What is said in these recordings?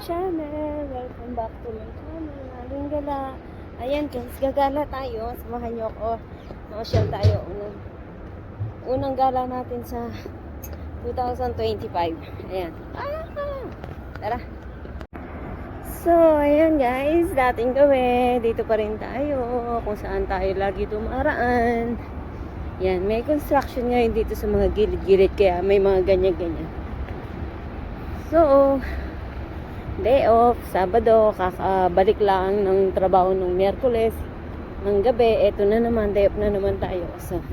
channel! Welcome back to my channel. Aling gala. Ayan, guys, gagala tayo. Samahan niyo ako. Mamasyal tayo. Unang, unang gala natin sa 2025. Ayan. Ah! Tara! So, ayan guys, dating gawi. Dito pa rin tayo. Kung saan tayo lagi dumaraan. Yan, may construction ngayon dito sa mga gilid-gilid. Kaya may mga ganyan-ganyan. So, day off, Sabado, kakabalik lang ng trabaho ng Miyerkules ng gabi. Eto na naman, day off na naman tayo. So,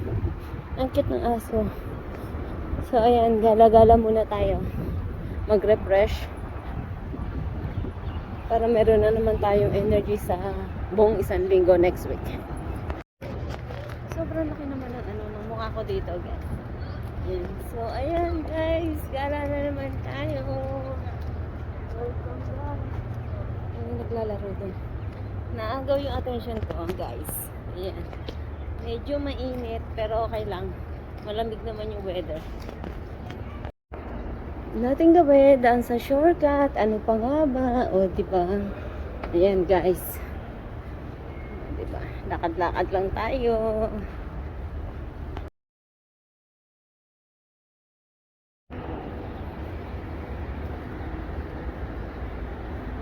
ang cute ng aso. So, ayan, gala-gala muna tayo. Mag-refresh. Para meron na naman tayong energy sa buong isang linggo next week. Sobrang laki naman ng ano ng mukha ko dito, guys. Ayan. So, ayan, guys. Gala na naman tayo. Welcome back. Ayun, naglalaro doon. Naagaw yung attention ko, guys. Ayan. Medyo mainit, pero okay lang. Malamig naman yung weather. Nating gawin, daan sa shortcut. Ano pa nga ba? O, di ba? Ayan, guys. Di ba? Lakad-lakad lang tayo.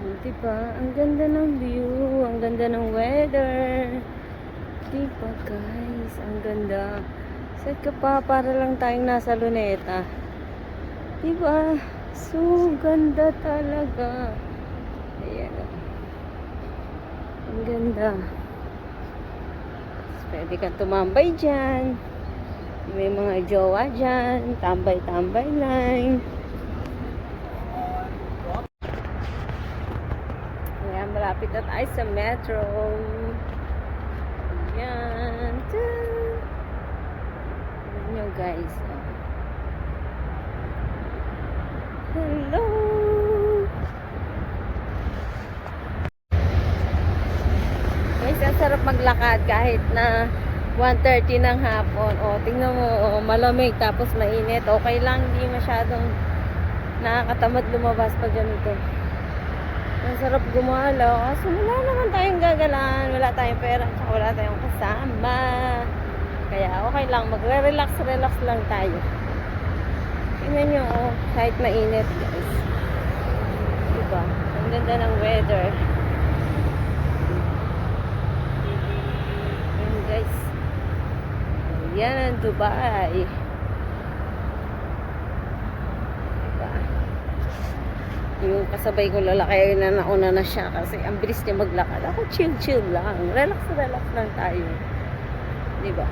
Oh, diba? Ang ganda ng view. Ang ganda ng weather. Diba, guys? Ang ganda. Sad ka pa, para lang tayong nasa luneta. Diba? So, ganda talaga. Ayan. Ang ganda. Tapos Pwede kang tumambay dyan. May mga jowa dyan. Tambay-tambay lang. Ayan, malapit na tayo sa metro. Ayan. Ayan nyo guys. Hello! Guys, ang sarap maglakad kahit na 1.30 ng hapon. O, tingnan mo, o, malamig tapos mainit. Okay lang, hindi masyadong nakakatamad lumabas pag ganito. Ang sarap gumalaw. Kaso wala naman tayong gagalaan. Wala tayong pera. Tsaka wala tayong kasama. Kaya okay lang. Magre-relax, relax lang tayo. Tingnan nyo, oh, kahit mainit, guys. Diba? Ang ganda ng weather. Ayan, guys. Ayan ang Dubai. Diba? Yung kasabay ko lalaki na nauna na siya kasi ang bilis niya maglakad. Ako chill-chill lang. Relax, relax lang tayo. Diba?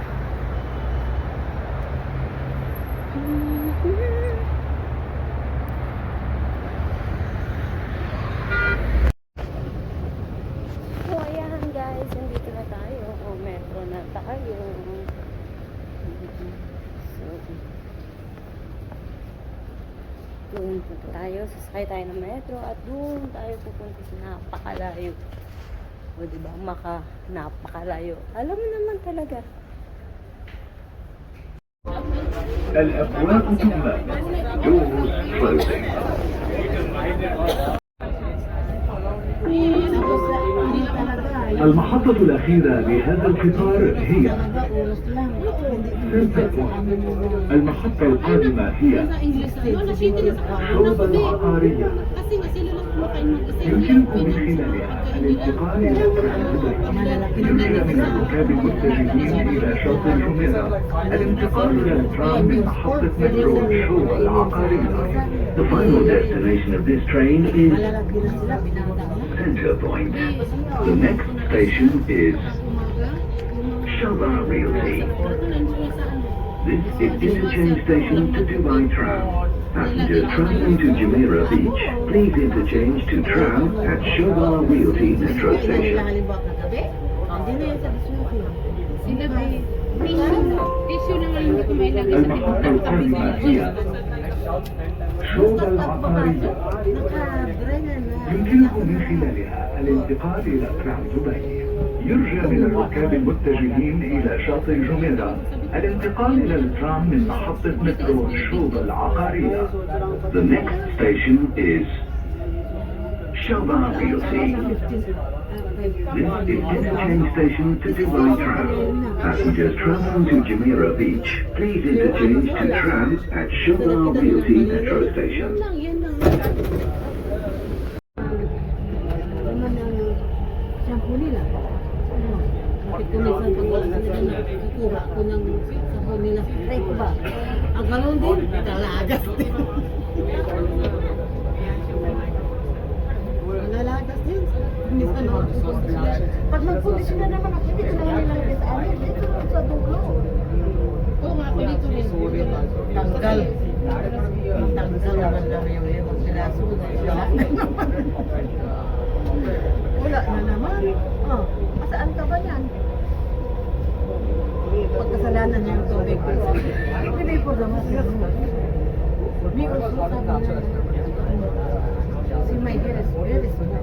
So, ayan guys, nandito na tayo. O, metro na tayo. So, doon punta tayo. Sasakay tayo ng metro at doon tayo pupunta sa napakalayo. O, diba? Maka, napakalayo. Alam mo naman talaga. الأبواب تغلق doors closing المحطة الأخيرة لهذا القطار هي. المحطة القادمة هي شرطة العقارية يمكنكم من خلالها الانتقال إلى يمكن من الركاب المتجهين إلى شاطئ الجميرة الانتقال إلى الترام من محطة مترو شو العقارية The final destination of this train is Center Point. The next station is Shaba Realty. This is interchange station to Dubai Tram. Passengers traveling to Jumeirah Beach, please interchange to Tram at Shaba Realty Metro Station. شوبة العقارية يمكنكم من خلالها الانتقال إلى ترام دبي. يرجى من الركاب المتجهين إلى شاطئ جميرة الانتقال إلى الترام من محطة مترو شوبة العقارية. The next station is Shobha Realty. This is interchange station to Dubai Tram. Passengers traveling to Jumeirah Beach, please interchange to tram at Shobha Realty Metro Station. Ang galon din, dalagas din. Ako kukondisyoner. Pag nagkondisyoner naman ako, hindi ko naman nilalagay sa amin. Dito lang sa dulo. Oo nga, ako dito rin. Tanggal. Tanggal naman yung limang sila. Sugat sila. Wala na naman. Oh, masaan ka ba yan? Pagkasalanan niya yung tubig. Hindi po daw mas May uso sabi na si my dear is very.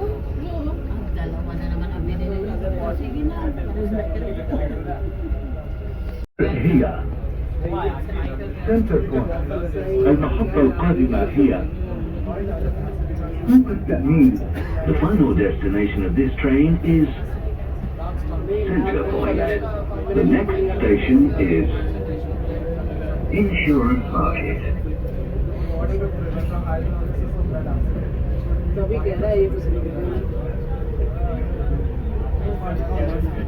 Sige na. هي سنتر بوينت المحطة القادمة هي سوق التأمين The final destination of this train is Center Point. The next station is Insurance Market.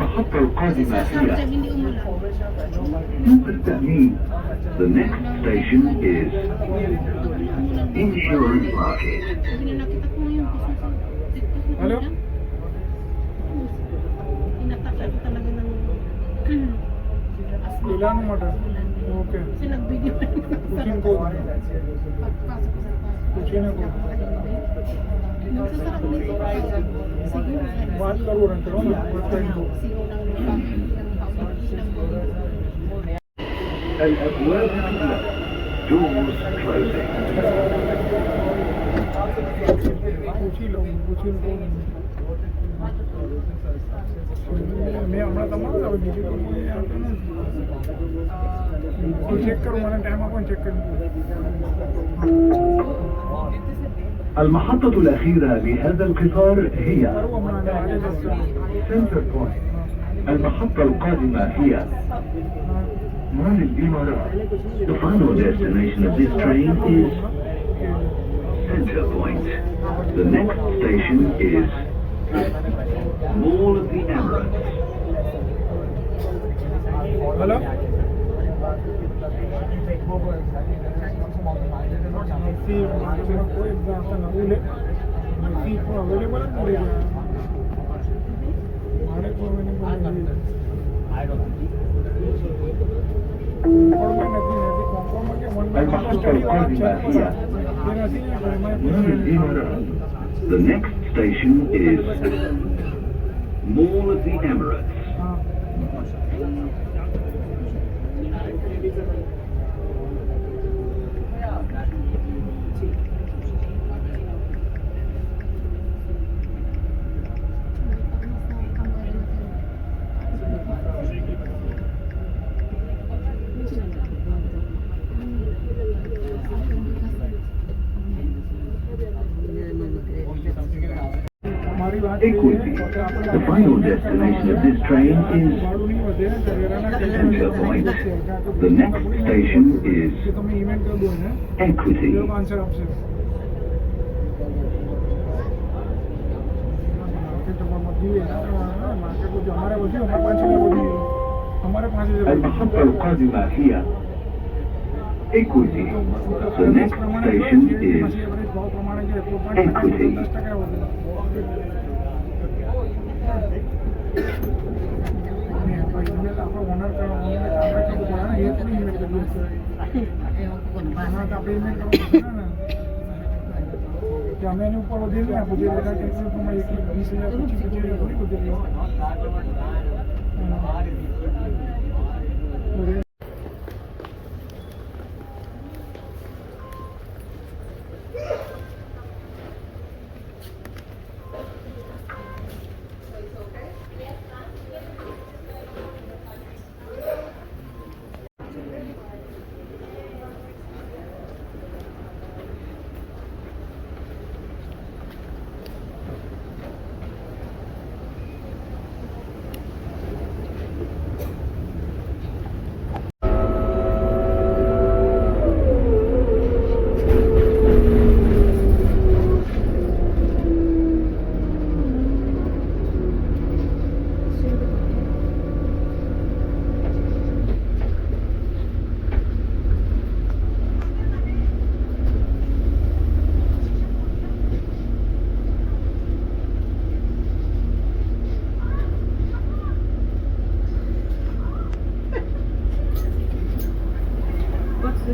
المحطة القادمة هي The next station is Insurance Market Hello? Wala naman Okay. Kuchin ko. Kuchin. A word doors closing. મેં હમણાં તમારું આવે બીજું તો કોઈ આવતું નથી હું ચેક કરું મને ટાઈમ આપો ચેક કરી المحطة الأخيرة لهذا القطار هي سنتر بوينت المحطة القادمة هي مول الإمارات The final destination of this train is Center Point. The next station is Mall of the Emirates. Hello? The next station is Mall of the Emirates. Thank you. Equity. The final destination of this train is Centre Point. The next station is Equity. الخطة القادمة here. Equity. The next station is અમે એની ઉપર વધેલી ને બધી બધા કેન્સલ પ્રમાણે એક વીસ હજાર પચીસ પચીસ હજાર થોડી વધેલી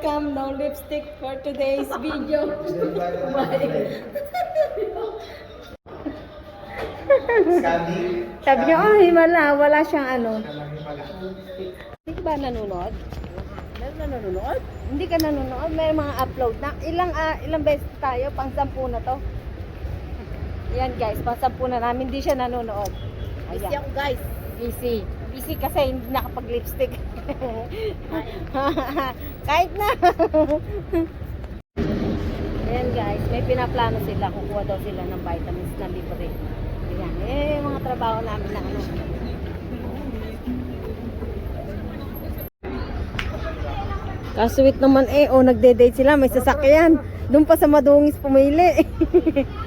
Welcome, no lipstick for today's video. Sabi niya, oh, himala, wala siyang ano. Hindi ka ba nanonood? Meron na nanonood? Hindi ka nanonood? May mga upload na. Ilang ah, ilang beses tayo? Pang sampu na to. Yan guys, pang sampu na namin. Hindi siya nanonood. Busy ako guys. Busy. Busy kasi hindi nakapag-lipstick. Kahit na. Ayan guys, may pinaplano sila. Kukuha daw sila ng vitamins na libre. Ayan, eh, mga trabaho namin na ano. Kasuwit naman eh, oh, nagde-date sila, may sasakyan. Doon pa sa madungis pumili.